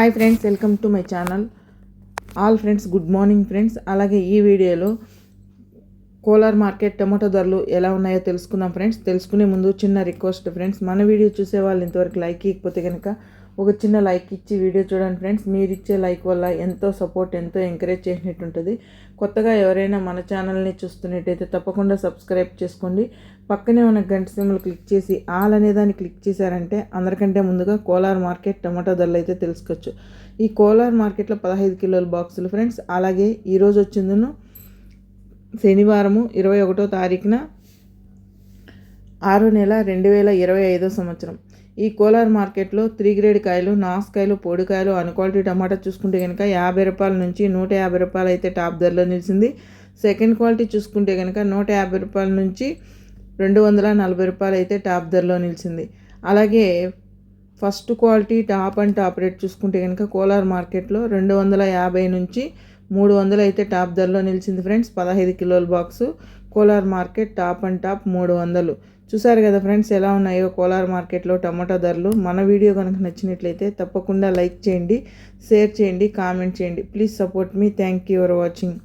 Hi friends welcome to my channel all friends good morning friends అలాగే ఈ వీడియోలో Kolar market tomato ధరలు ఎలా ఉన్నాయో తెలుసుకుందాం ఫ్రెండ్స్ తెలుసుకునే ముందు చిన్న రిక్వెస్ట్ ఫ్రెండ్స్ మన వీడియో చూసే వాళ్ళు ఇంతవరకు లైక్ ఇకపోతే కనుక ఒక చిన్న లైక్ ఇచ్చి వీడియో చూడండి ఫ్రెండ్స్. మీరు ఇచ్చే లైక్ వల్ల ఎంతో సపోర్ట్ ఎంతో ఎంకరేజ్ చేసినట్టు ఉంటుంది కొత్తగా ఎవరైనా మన ఛానల్ని చూస్తున్నట్టయితే తప్పకుండా సబ్స్క్రైబ్ చేసుకోండి. పక్కనే ఉన్న గంట సింబల్ క్లిక్ చేసి ఆల్ అనే దాన్ని క్లిక్ చేశారంటే అందరికంటే ముందుగా కోలార్ మార్కెట్ టమాటో ధరలు అయితే తెలుసుకోవచ్చు. ఈ కోలార్ మార్కెట్లో పదహైదు కిలోల బాక్సులు ఫ్రెండ్స్. అలాగే ఈరోజు వచ్చిందను శనివారము ఇరవై ఒకటో తారీఖున ఆరో నెల రెండు వేల ఇరవై ఐదో సంవత్సరం. ఈ కోలార్ మార్కెట్లో త్రీ గ్రేడ్ కాయలు నాసుకాయలు పొడికాయలు అన్ క్వాలిటీ టమాటా చూసుకుంటే కనుక యాభై రూపాయల నుంచి నూట యాభై రూపాయలు అయితే టాప్ ధరలో నిలిచింది. సెకండ్ క్వాలిటీ చూసుకుంటే కనుక నూట యాభై రూపాయల నుంచి రెండు వందల నలభై రూపాయలు అయితే టాప్ ధరలో నిలిచింది. అలాగే first quality top and top rate చూసుకుంటే కనుక కోలార్ మార్కెట్లో రెండు వందల యాభై నుంచి మూడు వందలు అయితే టాప్ ధరలో నిలిచింది ఫ్రెండ్స్. పదహైదు కిలోల box. Kolar market top and top మూడు వందలు. చూసారు కదా ఫ్రెండ్స్ ఎలా ఉన్నాయో కోలార్ మార్కెట్లో టమాటా ధరలు. మన వీడియో కనుక నచ్చినట్లయితే తప్పకుండా లైక్ చేయండి షేర్ చేయండి కామెంట్ చేయండి. Please support me. Thank you for watching.